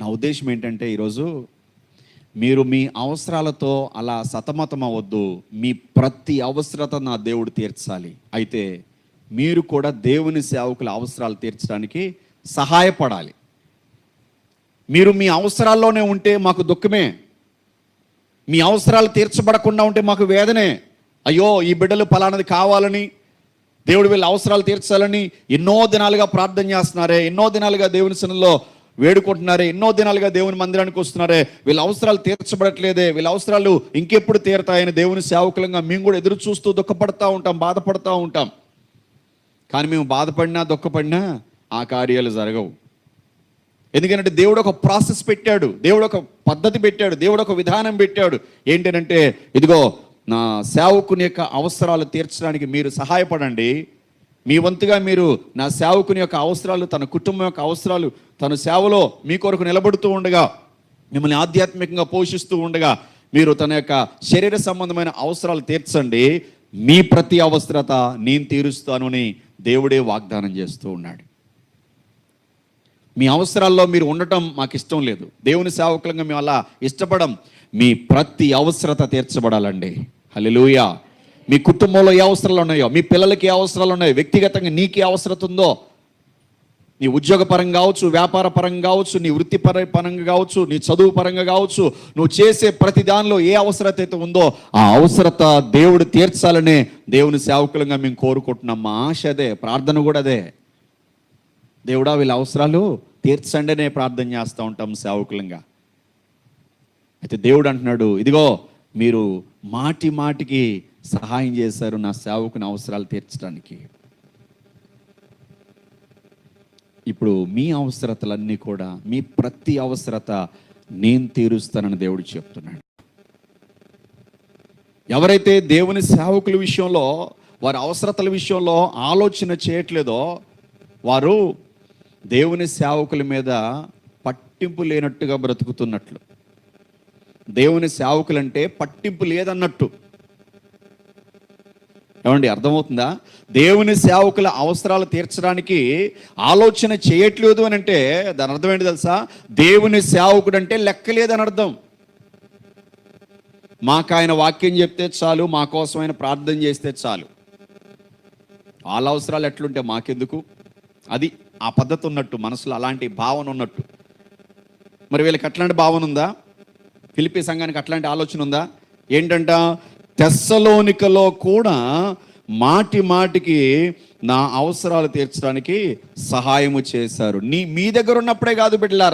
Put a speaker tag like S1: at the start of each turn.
S1: నా ఉద్దేశం ఏంటంటే ఈరోజు మీరు మీ అవసరాలతో అలా సతమతం అవ్వద్దు మీ ప్రతి అవసరత నా దేవుడు తీర్చాలి. అయితే మీరు కూడా దేవుని సేవకుల అవసరాలు తీర్చడానికి సహాయపడాలి. మీరు మీ అవసరాల్లోనే ఉంటే మాకు దుఃఖమే. మీ అవసరాలు తీర్చబడకుండా ఉంటే మాకు వేదనే. అయ్యో ఈ బిడ్డలు ఫలానది కావాలని దేవుడు వీళ్ళ అవసరాలు తీర్చాలని ఎన్నో దినాలుగా ప్రార్థన చేస్తున్నారే. ఎన్నో దినాలుగా దేవుని సన్నిలో వేడుకుంటున్నారే. ఎన్నో దినాలుగా దేవుని మందిరానికి వస్తున్నారే. వీళ్ళ అవసరాలు తీర్చబడట్లేదే. వీళ్ళ అవసరాలు ఇంకెప్పుడు తీరుతాయని దేవుని సేవకులంగా మేము కూడా ఎదురు చూస్తూ దుఃఖపడతా ఉంటాం బాధపడతా ఉంటాం. కానీ మేము బాధపడినా దుఃఖపడినా ఆ కార్యాలు జరగవు. ఎందుకంటే దేవుడు ఒక ప్రాసెస్ పెట్టాడు. దేవుడు ఒక పద్ధతి పెట్టాడు. దేవుడు ఒక విధానం పెట్టాడు. ఏంటంటే ఇదిగో నా సేవకుని యొక్క అవసరాలు తీర్చడానికి మీరు సహాయపడండి. మీ వంతుగా మీరు నా సేవకుని యొక్క అవసరాలు తన కుటుంబం యొక్క అవసరాలు తన సేవలో మీ కొరకు నిలబడుతూ ఉండగా మిమ్మల్ని ఆధ్యాత్మికంగా పోషిస్తూ ఉండగా మీరు తన యొక్క శరీర సంబంధమైన అవసరాలు తీర్చండి. మీ ప్రతి అవసరత నేను తీరుస్తాను అని దేవుడే వాగ్దానం చేస్తూ ఉన్నాడు. మీ అవసరాల్లో మీరు ఉండటం మాకు ఇష్టం లేదు. దేవుని సేవకులంగా మేము అలా ఇష్టపడం మీ ప్రతి అవసరత తీర్చబడాలండి. హలో మీ కుటుంబంలో ఏ అవసరాలు ఉన్నాయో మీ పిల్లలకి ఏ అవసరాలు ఉన్నాయో వ్యక్తిగతంగా నీకు ఏ అవసరత ఉందో నీ ఉద్యోగ పరంగా కావచ్చు వ్యాపార పరంగా కావచ్చు నీ వృత్తిపర పరంగా కావచ్చు నీ చదువు పరంగా కావచ్చు నువ్వు చేసే ప్రతి దానిలో ఏ అవసరత అయితే ఉందో ఆ అవసరత దేవుడు తీర్చాలనే దేవుని సేవకులంగా మేము కోరుకుంటున్నాం. మా ఆశ అదే ప్రార్థన కూడా అదే. దేవుడా వీళ్ళ అవసరాలు తీర్చండి అనే ప్రార్థన చేస్తూ ఉంటాం సేవకులంగా. అయితే దేవుడు అంటున్నాడు ఇదిగో మీరు మాటి మాటికి సహాయం చేశారు నా సేవకుని అవసరాలు తీర్చడానికి. ఇప్పుడు మీ అవసరతలన్నీ కూడా మీ ప్రతి అవసరత నేను తీరుస్తానని దేవుడు చెప్తున్నాడు. ఎవరైతే దేవుని సేవకుల విషయంలో వారి అవసరతల విషయంలో ఆలోచన చేయట్లేదో వారు దేవుని సేవకుల మీద పట్టింపు లేనట్టుగా బ్రతుకుతున్నట్లు. దేవుని సేవకులంటే పట్టింపు లేదన్నట్టు. ఏమండి అర్థమవుతుందా? దేవుని సేవకుల అవసరాలు తీర్చడానికి ఆలోచన చేయట్లేదు అని అంటే దాని అర్థం ఏంటి తెలుసా? దేవుని సేవకుడు అంటే లెక్కలేదని అర్థం. మాకు ఆయన వాక్యం చెప్తే చాలు మా కోసం ఆయన ప్రార్థన చేస్తే చాలు. వాళ్ళ అవసరాలు ఎట్లుంటే మాకెందుకు? అది ఆ పద్ధతి ఉన్నట్టు మనసులో అలాంటి భావన ఉన్నట్టు. మరి వీళ్ళకి అట్లాంటి భావన ఉందా? పిలిపి సంఘానికి అట్లాంటి ఆలోచన ఉందా? ఏంటంట? తెస్సలోనికలో కూడా మాటి మాటికి నా అవసరాలు తీర్చడానికి సహాయము చేశారు. నీ మీ దగ్గర ఉన్నప్పుడే కాదు బిడ్డలారా?